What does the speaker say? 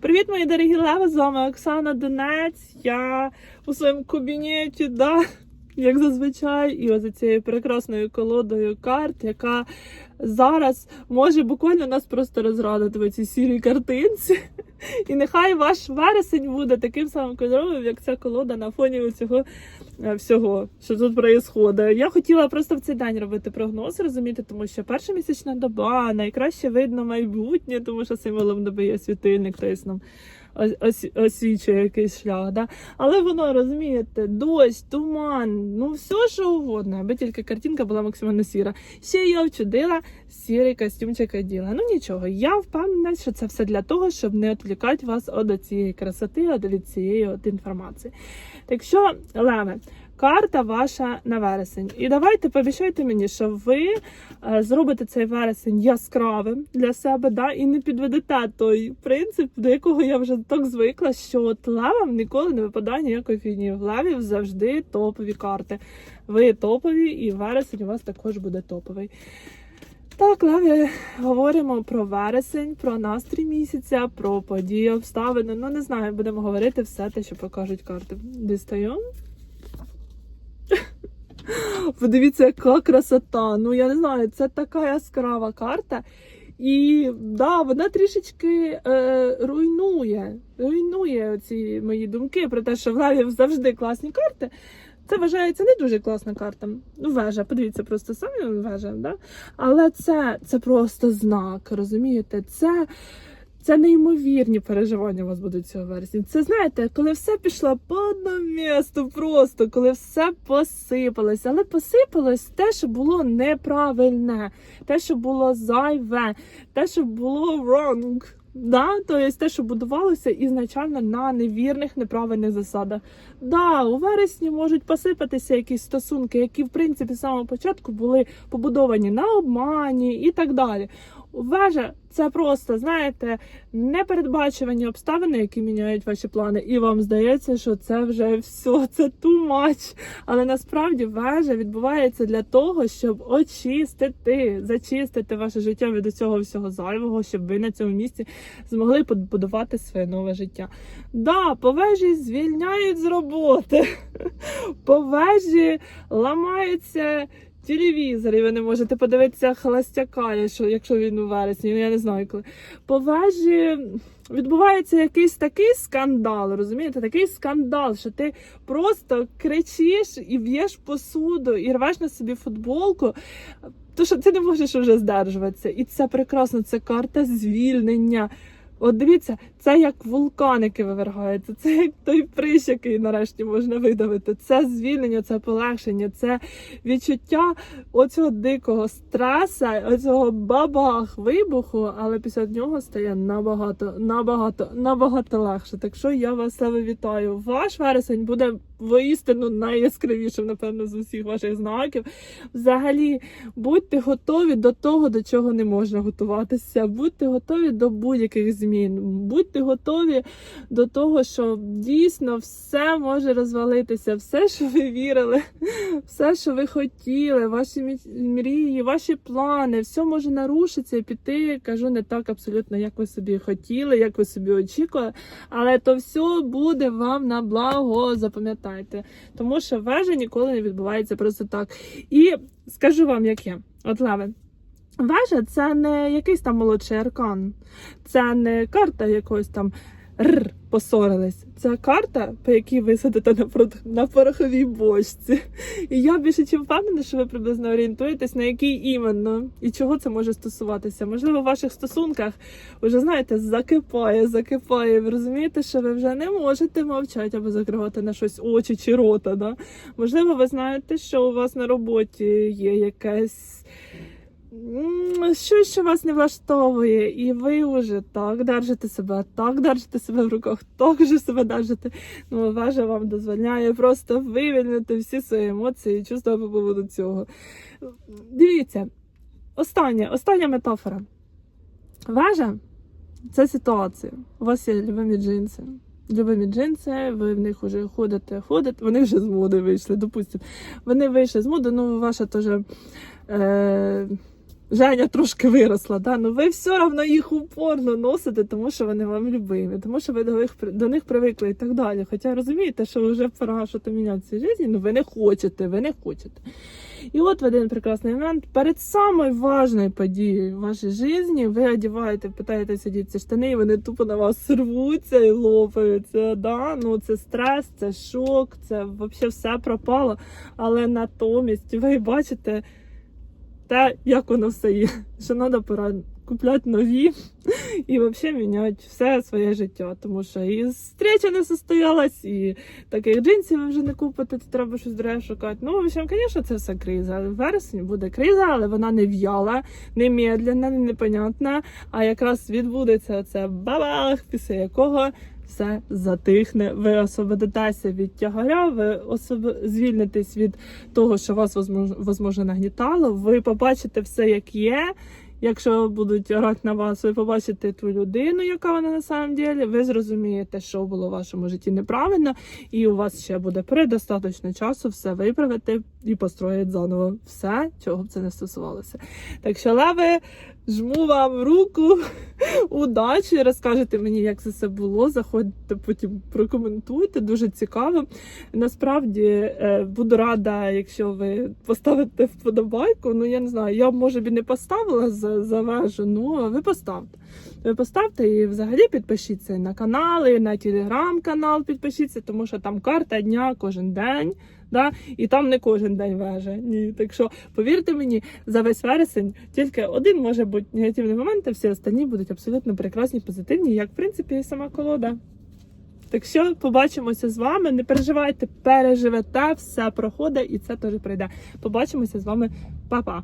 Привіт, мої дорогі леви! З вами Оксана Донець. Я у своєму кабінеті, да, як зазвичай, і ось за цією прекрасною колодою карт, яка зараз може буквально нас просто розрадити в цій сірій картинці. І нехай ваш вересень буде таким самим кольоровим, як ця колода на фоні цього всього, що тут відбувається. Я хотіла просто в цей день робити прогноз, розумієте, тому що перша місячна доба найкраще видно майбутнє, тому що символом доби є світильник, тобто ос- ос- освічує якийсь шлях. Да? Але воно розумієте, дощ, туман, ну все що угодно, аби тільки картинка була максимально сіра. Ще я вчудила сірий костюмчик оділа. Ну нічого, я впевнена, що це все для того, щоб не відвлікати вас від цієї красоти, от від цієї от інформації. Так що, Леве, карта ваша на вересень. І давайте пообіцяйте мені, що ви е, зробите цей вересень яскравим для себе, да, і не підведете той принцип, до якого я вже так звикла, що от левам ніколи не випадає ніякої фігні. В левів завжди топові карти. Ви топові, і вересень у вас також буде топовий. Так, Леві, говоримо про вересень, про настрій місяця, про події, обставини. Ну, не знаю, будемо говорити все те, що покажуть карти. Дістаю. Подивіться, яка красота. Ну, я не знаю, це така яскрава карта. І да, вона трішечки е, руйнує, руйнує ці мої думки про те, що в Леві завжди класні карти. Це вважається не дуже класна карта. Ну, вежа, подивіться, просто самі вежа, да? Але це, це просто знак, розумієте? Це, це неймовірні переживання у вас будуть цього вересня. Це знаєте, коли все пішло по одному місту, просто коли все посипалось, але посипалось те, що було неправильне, те, що було зайве, те, що було wrong. Да, тобто те, що будувалося ізначально на невірних, неправильних засадах. Да, у вересні можуть посипатися якісь стосунки, які в принципі з самого початку були побудовані на обмані і так далі. Вежа це просто, знаєте, непередбачувані обставини, які міняють ваші плани, і вам здається, що це вже все, це too much. Але насправді вежа відбувається для того, щоб очистити, зачистити ваше життя від цього всього зайвого, щоб ви на цьому місці змогли побудувати своє нове життя. Да, по вежі звільняють з роботи, по вежі ламаються. Телевізори, ви не можете подивитися холостяка, якщо, він у вересні, ну я не знаю коли. По вежі відбувається якийсь такий скандал, розумієте? Такий скандал, що ти просто кричиш і б'єш посуду, і рвеш на собі футболку. То що ти не можеш вже здержуватися. І це прекрасно, це карта звільнення. От дивіться, це як вулканики вивергаються, це як той прищ, який нарешті можна видавити. Це звільнення, це полегшення, це відчуття оцього дикого стреса, оцього бабах вибуху, але після нього стає набагато, набагато, набагато легше. Так що я вас вітаю. Ваш вересень буде воістину найяскравішим, напевно, з усіх ваших знаків. Взагалі, будьте готові до того, до чого не можна готуватися. Будьте готові до будь-яких змін. Будьте готові до того, що дійсно все може розвалитися, все, що ви вірили, все, що ви хотіли, ваші мрії, ваші плани, все може нарушитися і піти. Кажу, не так абсолютно, як ви собі хотіли, як ви собі очікували. Але то все буде вам на благо, запам'ятайте. Тому що вежа ніколи не відбувається просто так. І скажу вам, яке. От Леве, Вежа це не якийсь там молодший аркан, це не карта якогось там р посорились. Це карта, по якій ви сидите на, на пороховій бочці. І я більше чим впевнена, що ви приблизно орієнтуєтесь, на який іменно і чого це може стосуватися. Можливо, в ваших стосунках вже знаєте, закипає, закипає. Ви розумієте, що ви вже не можете мовчати або закривати на щось очі чи рота. Да? Можливо, ви знаєте, що у вас на роботі є якесь. Щось, що вас не влаштовує, і ви вже так держите себе, так держите себе в руках, так же себе держите. Ну, важа вам дозволяє просто вивільнити всі свої емоції і чувства по поводу цього. Дивіться, остання, остання метафора. Важа це ситуація. У вас є любимі джинси. Любимі джинси, ви в них вже ходите, ходите, вони вже з моди вийшли, допустимо. Вони вийшли з моди, ну ваша теж. Е- Женя трошки виросла, да? ну ви все одно їх упорно носите, тому що вони вам любимі, тому що ви до них, до них привикли і так далі. Хоча розумієте, що вже пора щось міняти в цій житті, ну ви не хочете, ви не хочете. І от в один прекрасний момент, перед самою важною подією в вашій житті, ви одягаєте, питаєтеся одіти штани, і вони тупо на вас рвуться і лопаються. Да? Ну, це стрес, це шок, це взагалі все пропало. Але натомість ви бачите те, як воно все є. Що треба пора купляти нові і взагалі міняти все своє життя. Тому що і зустріча не состоялась, і таких джинсів ви вже не купите, то треба щось друге шукати. Ну, в общем, звісно, це все криза. В вересні буде криза, але вона не в'яла, не медленна, не непонятна. А якраз відбудеться це бабах, після якого все затихне. Ви освободитеся від тягаря, ви особ... звільнитесь від того, що вас возможно, нагнітало. Ви побачите все, як є. Якщо будуть орати на вас, ви побачите ту людину, яка вона на самом деле, ви зрозумієте, що було в вашому житті неправильно, і у вас ще буде предостаточно часу все виправити і построїти заново все, чого б це не стосувалося. Так що, леви, жму вам руку, удачі, розкажете мені, як це все було. Заходьте потім прокоментуйте, дуже цікаво. Насправді е, буду рада, якщо ви поставите вподобайку. Ну я не знаю, я може б не поставила за, за вежу, ну ви поставте. Ви поставте і взагалі підпишіться на канали, на телеграм-канал підпишіться, тому що там карта дня кожен день. Да? І там не кожен день веже. Ні. Так що повірте мені, за весь вересень тільки один може бути негативний момент, а всі останні будуть абсолютно прекрасні, позитивні, як в принципі і сама колода. Так що побачимося з вами. Не переживайте, переживете, все проходить і це теж пройде. Побачимося з вами, Па-па!